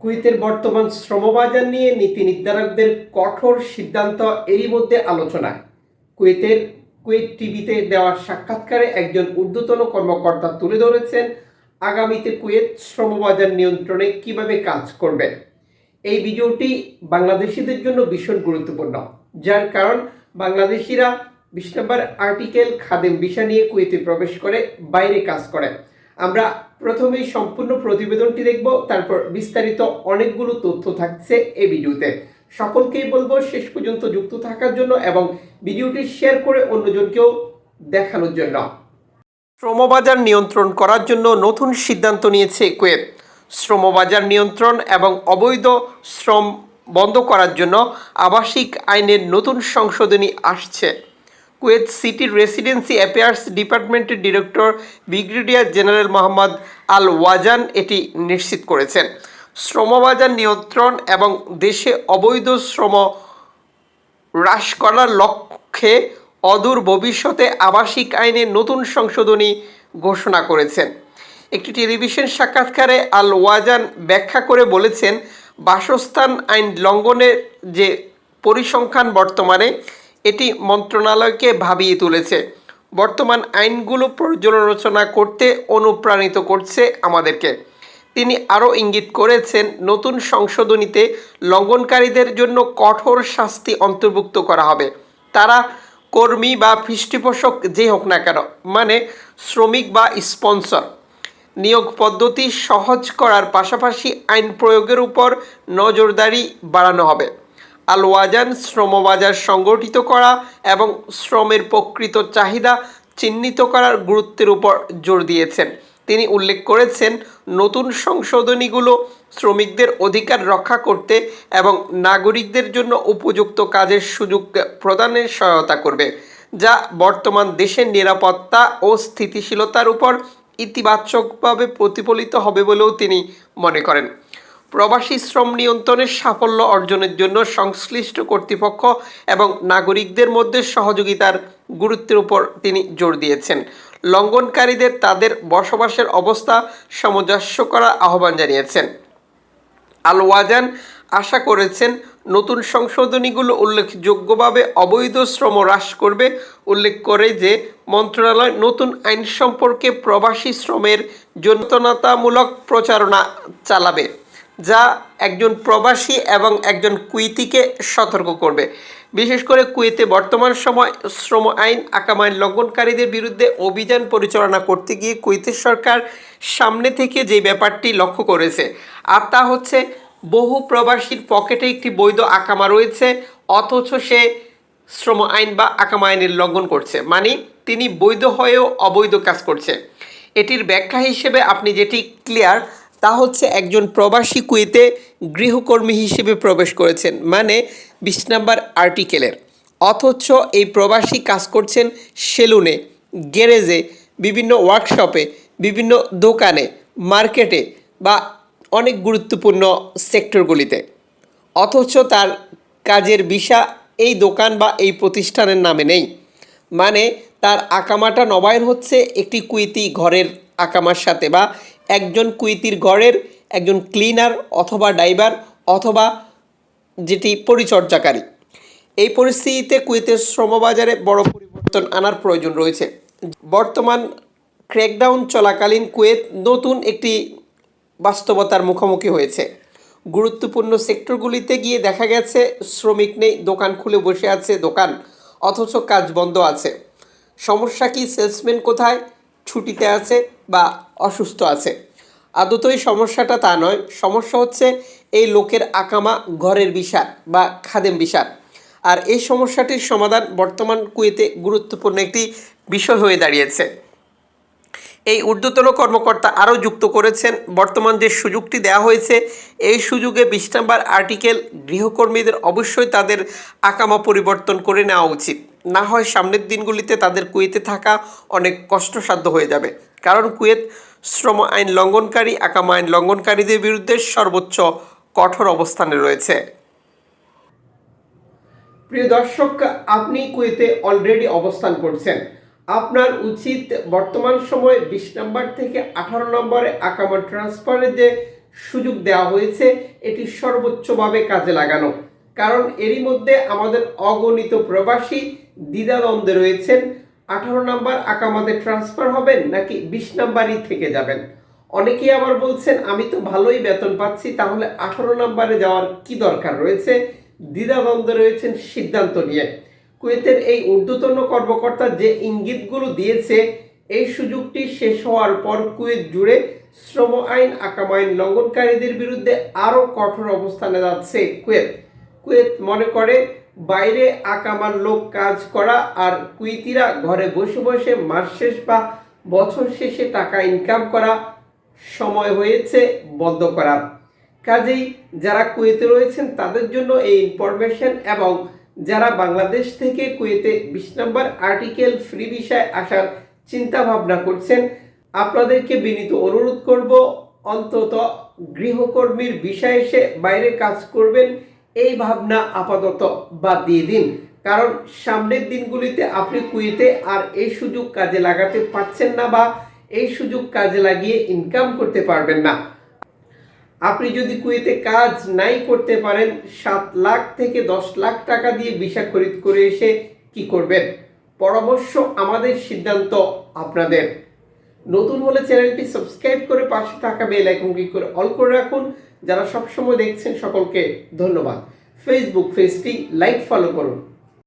কুয়েতের বর্তমান শ্রমবাজার নিয়ে নীতি নির্ধারকদের কঠোর সিদ্ধান্ত এরই মধ্যে আলোচনায় কুয়েতের কুয়েত টিভিতে দেওয়া সাক্ষাৎকারে একজন ঊর্ধ্বতন কর্মকর্তা তুলে ধরেছেন আগামীতে কুয়েত শ্রমবাজার নিয়ন্ত্রণে কীভাবে কাজ করবে। এই ভিডিওটি বাংলাদেশিদের জন্য ভীষণ গুরুত্বপূর্ণ, যার কারণ বাংলাদেশিরা বিশ নম্বর আর্টিকেল খাদেম বিষয় নিয়ে কুয়েতে প্রবেশ করে, বাইরে কাজ করে। আমরা প্রথমেই সম্পূর্ণ প্রতিবেদনটি দেখব, তারপর বিস্তারিত অনেকগুলো তথ্য থাকছে এই ভিডিওতে। সকলকেই বলব শেষ পর্যন্ত যুক্ত থাকার জন্য এবং ভিডিওটি শেয়ার করে অন্যজনকেও দেখানোর জন্য। শ্রমবাজার নিয়ন্ত্রণ করার জন্য নতুন সিদ্ধান্ত নিয়েছে কুয়েত। শ্রমবাজার নিয়ন্ত্রণ এবং অবৈধ শ্রম বন্ধ করার জন্য আবাসিক আইনের নতুন সংশোধনী আসছে। কুয়েত সিটির রেসিডেন্সি অ্যাফেয়ার্স ডিপার্টমেন্টের director brigadier general Mohammad Al Wazan এটি নিশ্চিত করেছেন। শ্রমবাজার নিয়ন্ত্রণ এবং দেশে অবৈধ শ্রম হ্রাস করার লক্ষ্যে অদূর ভবিষ্যতে আবাসিক আইনে নতুন সংশোধনী ঘোষণা করেছেন। একটি টেলিভিশন সাক্ষাৎকারে আল ওয়াজান ব্যাখ্যা করে বলেছেন, বাসস্থান আইন লঙ্ঘনের যে পরিসংখ্যান বর্তমানে এটি মন্ত্রণালয়কে ভাবিয়ে তুলেছে। বর্তমান আইনগুলো পর্যালোচনা করতে অনুপ্রাণিত করছে আমাদেরকে। তিনি আরও ইঙ্গিত করেছেন, নতুন সংশোধনীতে লঙ্ঘনকারীদের জন্য কঠোর শাস্তি অন্তর্ভুক্ত করা হবে। তারা কর্মী বা পৃষ্ঠপোষক যে হোক না কেন মানে শ্রমিক বা স্পন্সর। নিয়োগ পদ্ধতি সহজ করার পাশাপাশি আইন প্রয়োগের উপর নজরদারি বাড়ানো হবে। আল ওয়াজান শ্রমবাজার সংগঠিত করা এবং শ্রমের প্রকৃত চাহিদা চিহ্নিত করার গুরুত্বের উপর জোর দিয়েছেন। তিনি উল্লেখ করেছেন, নতুন সংশোধনীগুলো শ্রমিকদের অধিকার রক্ষা করতে এবং নাগরিকদের জন্য উপযুক্ত কাজের সুযোগ প্রদানের সহায়তা করবে, যা বর্তমান দেশের নিরাপত্তা ও স্থিতিশীলতার উপর ইতিবাচকভাবে প্রতিফলিত হবে বলেও তিনি মনে করেন। প্রবাসী শ্রম নিয়ন্ত্রণের সাফল্য অর্জনের জন্য সংশ্লিষ্ট কর্তৃপক্ষ এবং নাগরিকদের মধ্যে সহযোগিতার গুরুত্বের উপর তিনি জোর দিয়েছেন। লঙ্ঘনকারীদের তাদের বসবাসের অবস্থা সামঞ্জস্য করার আহ্বান জানিয়েছেন। আল ওয়াজান আশা করেছেন, নতুন সংশোধনীগুলো উল্লেখযোগ্যভাবে অবৈধ শ্রম হ্রাস করবে। উল্লেখ করে যে, মন্ত্রণালয় নতুন আইন সম্পর্কে প্রবাসী শ্রমের যন্ত্রণাতামূলক প্রচারণা চালাবে। যা একজন প্রবাসী এবং একজন কুইতিকে সতর্ক করবে। বিশেষ করে কুয়েতে বর্তমান সময় শ্রম আইন আকাম আইন লঙ্ঘনকারীদের বিরুদ্ধে অভিযান পরিচালনা করতে গিয়ে কুয়েতের সরকার সামনে থেকে যে ব্যাপারটি লক্ষ্য করেছে, আর তা হচ্ছে বহু প্রবাসীর পকেটে একটি বৈধ আকামা রয়েছে, অথচ সে শ্রম আইন বা আকামা আইনের লঙ্ঘন করছে। মানে তিনি বৈধ হয়েও অবৈধ কাজ করছে। এটির ব্যাখ্যা হিসেবে আপনি যেটি ক্লিয়ার তা হচ্ছে একজন প্রবাসী কুয়েতে গৃহকর্মী হিসেবে প্রবেশ করেছেন মানে বিশ নাম্বার আর্টিকেলের। অথচ এই প্রবাসী কাজ করছেন সেলুনে, গ্যারেজে, বিভিন্ন ওয়ার্কশপে, বিভিন্ন দোকানে, মার্কেটে বা অনেক গুরুত্বপূর্ণ সেক্টরগুলিতে। অথচ তার কাজের বিষা এই দোকান বা এই প্রতিষ্ঠানের নামে নেই। মানে তার আকামাটা নবায়ন হচ্ছে একটি কুইতি ঘরের আকামার সাথে বা একজন কুইতির ঘরের, একজন ক্লিনার অথবা ড্রাইভার অথবা যেটি পরিচর্যাকারী। এই পরিস্থিতিতে কুয়েতের শ্রমবাজারে বড় পরিবর্তন আনার প্রয়োজন রয়েছে। বর্তমান ক্র্যাকডাউন চলাকালীন কুয়েত নতুন একটি বাস্তবতার মুখোমুখি হয়েছে। গুরুত্বপূর্ণ সেক্টরগুলিতে গিয়ে দেখা গেছে, শ্রমিক নেই, দোকান খুলে বসে আছে দোকান, অথচ কাজ বন্ধ আছে। সমস্যা কি সেলসম্যান কোথায়? ছুটিতে আছে বা অসুস্থ আছে। আদতই সমস্যাটা তা নয়। সমস্যা হচ্ছে এই লোকের আকামা ঘরের বিষাদ বা খাদেম বিষাদ। আর এই সমস্যাটির সমাধান বর্তমান কুয়েতে গুরুত্বপূর্ণ একটি বিষয় হয়ে দাঁড়িয়েছে। এই ঊর্ধ্বতন কর্মকর্তা আরও যুক্ত করেছেন, বর্তমান যে সুযোগটি দেওয়া হয়েছে, এই সুযোগে বিশ নাম্বার আর্টিকেল গৃহকর্মীদের অবশ্যই তাদের আকামা পরিবর্তন করে নেওয়া উচিত। না হয় সামনের দিনগুলিতে তাদের কুয়েতে থাকা অনেক কষ্টসাধ্য হয়ে যাবে। কারণ কুয়েত শ্রম আইন লঙ্ঘনকারী, আকামা আইন লঙ্ঘনকারীদের বিরুদ্ধে সর্বোচ্চ কঠোর অবস্থানে রয়েছে। প্রিয় দর্শক, আপনি কুয়েতে অলরেডি অবস্থান করছেন। আপনার উচিত বর্তমান সময়ে বিশ নম্বর থেকে আঠারো নম্বরে আকামা ট্রান্সফারের যে সুযোগ দেওয়া হয়েছে। এটি সর্বোচ্চভাবে কাজে লাগানো। কারণ এরই মধ্যে আমাদের অগণিত প্রবাসী দ্বিধাদ্বন্দ্বে রয়েছেন। আঠারো নাম্বার আকামাতে ট্রান্সফার হবেন নাকি বিশ নাম্বারই থেকে যাবেন? অনেকেই আবার বলছেন, আমি তো ভালোই বেতন পাচ্ছি, তাহলে আঠারো নাম্বারে যাওয়ার কি দরকার রয়েছে? দ্বিধাদ্বন্দ্বে রয়েছেন সিদ্ধান্ত নিয়ে। কুয়েতের এই ঊর্ধ্বতন কর্মকর্তা যে ইঙ্গিতগুলো দিয়েছে, এই সুযোগটি শেষ হওয়ার পর কুয়েত জুড়ে শ্রম আইন, আকাম আইন লঙ্ঘনকারীদের বিরুদ্ধে আরও কঠোর অবস্থানে যাচ্ছে কুয়েত। কুয়েত মনে করে বাইরে আকামার লোক কাজ করা আর কুইতিরা ঘরে বসে বসে মাস শেষ বা বছর শেষে টাকা ইনকাম করা সময় হয়েছে বন্ধ করা। কাজেই যারা কুয়েতে রয়েছেন তাদের জন্য এই ইনফরমেশন এবং যারা বাংলাদেশ থেকে কুয়েতে বিশ নম্বর আর্টিকেল ফ্রি বিষয়ে আসার চিন্তা ভাবনা করছেন, আপনাদেরকে বিনীত অনুরোধ করব, অন্তত গৃহকর্মীর বিষয়ে এসে বাইরে কাজ করবেন এই ভাবনা আপাতত বাদ দিয়ে দিন। কারণ সামনের দিনগুলিতে আপনি কুয়েতে আর এই সুযোগ কাজে লাগাতে পারছেন না বা এই সুযোগ কাজে লাগিয়ে ইনকাম করতে পারবেন না। আপনি যদি কুয়েতে কাজ নাই করতে পারেন, সাত লাখ থেকে দশ লাখ টাকা দিয়ে ভিসা খরিদ করে এসে কি করবেন? পরামর্শ আমাদের সিদ্ধান্ত আপনাদের। নতুন হলে চ্যানেলটি সাবস্ক্রাইব করে পাশে থাকা বেল আইকন ক্লিক করে অল করে রাখুন। যারা সবসময় দেখছেন সকলকে ধন্যবাদ। ফেসবুক ফেজটি লাইক ফলো করুন।